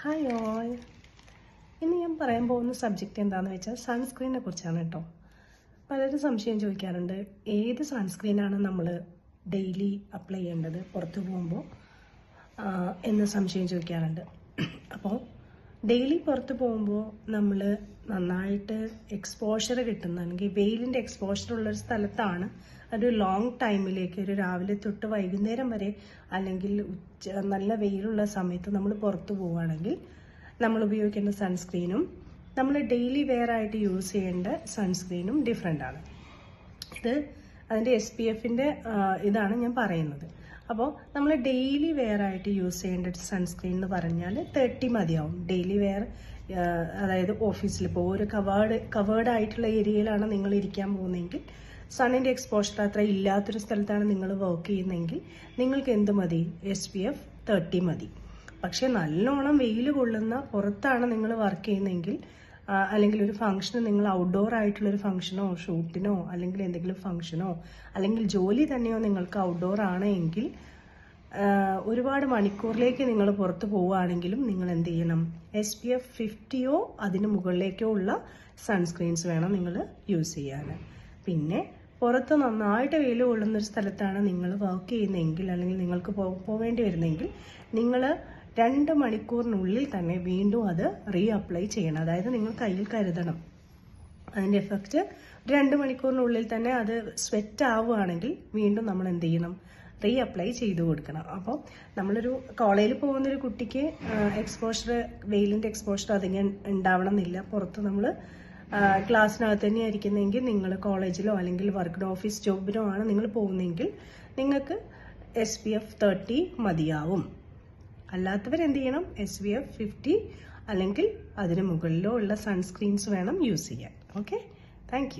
Hi all ഇന്ന് ഞാൻ പറയാൻ പോകുന്ന സബ്ജക്റ്റ് എന്താണെന്ന് വെച്ചാൽ സൺസ്ക്രീനെ കുറിച്ചാണ് കേട്ടോ പലരും സംശയം ചോദിക്കാറുണ്ട് ഏത് സൺസ്ക്രീനാണ് നമ്മൾ ഡെയിലി അപ്ലൈ ചെയ്യേണ്ടത് പുറത്തു പോകുമ്പോൾ എന്ന് സംശയം ചോദിക്കാറുണ്ട്. അപ്പോൾ ഡെയിലി പുറത്ത് പോകുമ്പോൾ നമ്മൾ നന്നായിട്ട് എക്സ്പോഷർ കിട്ടുന്ന അല്ലെങ്കിൽ വെയിലിന്റെ എക്സ്പോഷർ ഉള്ള ഒരു സ്ഥലത്താണ് ഒരു ലോങ് ടൈമിലേക്ക് ഒരു രാവിലെ തൊട്ട് വൈകുന്നേരം വരെ അല്ലെങ്കിൽ ഉച്ച നല്ല വെയിലുള്ള സമയത്ത് നമ്മൾ പുറത്ത് പോവുകയാണെങ്കിൽ നമ്മൾ ഉപയോഗിക്കുന്ന സൺസ്ക്രീനും നമ്മൾ ഡെയിലി വെയർ ആയിട്ട് യൂസ് ചെയ്യേണ്ട സൺസ്ക്രീനും ഡിഫറെന്റ് ആണ്. ഇത് അതിന്റെ എസ് പി എഫിന്റെ ഇതാണ് ഞാൻ പറയുന്നത്. അപ്പോൾ നമ്മൾ ഡെയിലി വെയർ ആയിട്ട് യൂസ് ചെയ്യേണ്ട സൺസ്ക്രീൻ എന്ന് പറഞ്ഞാൽ തേർട്ടി മതിയാവും. ഡെയിലി വെയർ അതായത് ഓഫീസിൽ ഇപ്പോൾ ഒരു കവേർഡ് കവേർഡ് ആയിട്ടുള്ള ഏരിയയിലാണ് നിങ്ങൾ ഇരിക്കാൻ പോകുന്നതെങ്കിൽ സണ്ണിന്റെ എക്സ്പോഷർ അത്ര ഇല്ലാത്തൊരു സ്ഥലത്താണ് നിങ്ങൾ വർക്ക് ചെയ്യുന്നതെങ്കിൽ നിങ്ങൾക്ക് എന്ത് മതി? എസ് പി എഫ് തേർട്ടി മതി. പക്ഷെ നല്ലോണം വെയിൽ കൊള്ളുന്ന പുറത്താണ് നിങ്ങൾ വർക്ക് ചെയ്യുന്നതെങ്കിൽ അല്ലെങ്കിൽ ഒരു ഫംഗ്ഷന് നിങ്ങൾ ഔട്ട്ഡോർ ആയിട്ടുള്ള ഒരു ഫംഗ്ഷനോ ഷൂട്ടിനോ അല്ലെങ്കിൽ എന്തെങ്കിലും ഫംഗ്ഷനോ അല്ലെങ്കിൽ ജോലി തന്നെയോ നിങ്ങൾക്ക് ഔട്ട്ഡോർ ആണ് എങ്കിൽ ഒരുപാട് മണിക്കൂറിലേക്ക് നിങ്ങൾ പുറത്തു പോവുകയാണെങ്കിലും നിങ്ങൾ എന്ത് ചെയ്യണം? എസ് പി എഫ് ഫിഫ്റ്റിയോ അതിന് മുകളിലേക്കോ ഉള്ള സൺസ്ക്രീൻസ് വേണം നിങ്ങൾ യൂസ് ചെയ്യാൻ. പിന്നെ പുറത്ത് നന്നായിട്ട് വെയിൽ കൊള്ളുന്ന ഒരു സ്ഥലത്താണ് നിങ്ങൾ വർക്ക് ചെയ്യുന്നതെങ്കിൽ അല്ലെങ്കിൽ നിങ്ങൾക്ക് പോവേണ്ടി വരുന്നെങ്കിൽ നിങ്ങൾ രണ്ട് മണിക്കൂറിനുള്ളിൽ തന്നെ വീണ്ടും അത് റീ അപ്ലൈ ചെയ്യണം. അതായത് നിങ്ങൾ കയ്യിൽ കരുതണം. അതിന്റെ എഫക്റ്റ് രണ്ട് മണിക്കൂറിനുള്ളിൽ തന്നെ അത് സ്വെറ്റ് ആവുകയാണെങ്കിൽ വീണ്ടും നമ്മൾ എന്ത് ചെയ്യണം? റീ അപ്ലൈ ചെയ്ത് കൊടുക്കണം. അപ്പോൾ നമ്മളൊരു കോളേജിൽ പോകുന്നൊരു കുട്ടിക്ക് എക്സ്പോഷർ വെയിലിന്റെ എക്സ്പോഷർ അധികം ഉണ്ടാവണം എന്നില്ല പുറത്ത് നമ്മൾ ക്ലാസ്സിനകത്ത് തന്നെ ആയിരിക്കുന്നെങ്കിൽ നിങ്ങൾ കോളേജിലോ അല്ലെങ്കിൽ വർക്ക് ഓഫീസ് ജോബിനോ ആണ് നിങ്ങൾ പോകുന്നതെങ്കിൽ നിങ്ങൾക്ക് എസ് പി എഫ് തേർട്ടി മതിയാവും. അല്ലാത്തവർ എന്ത് ചെയ്യണം എസ് വി എഫ് ഫിഫ്റ്റി അല്ലെങ്കിൽ അതിന് മുകളിലോ ഉള്ള സൺസ്ക്രീൻസ് വേണം യൂസ് ചെയ്യാൻ. Okay thank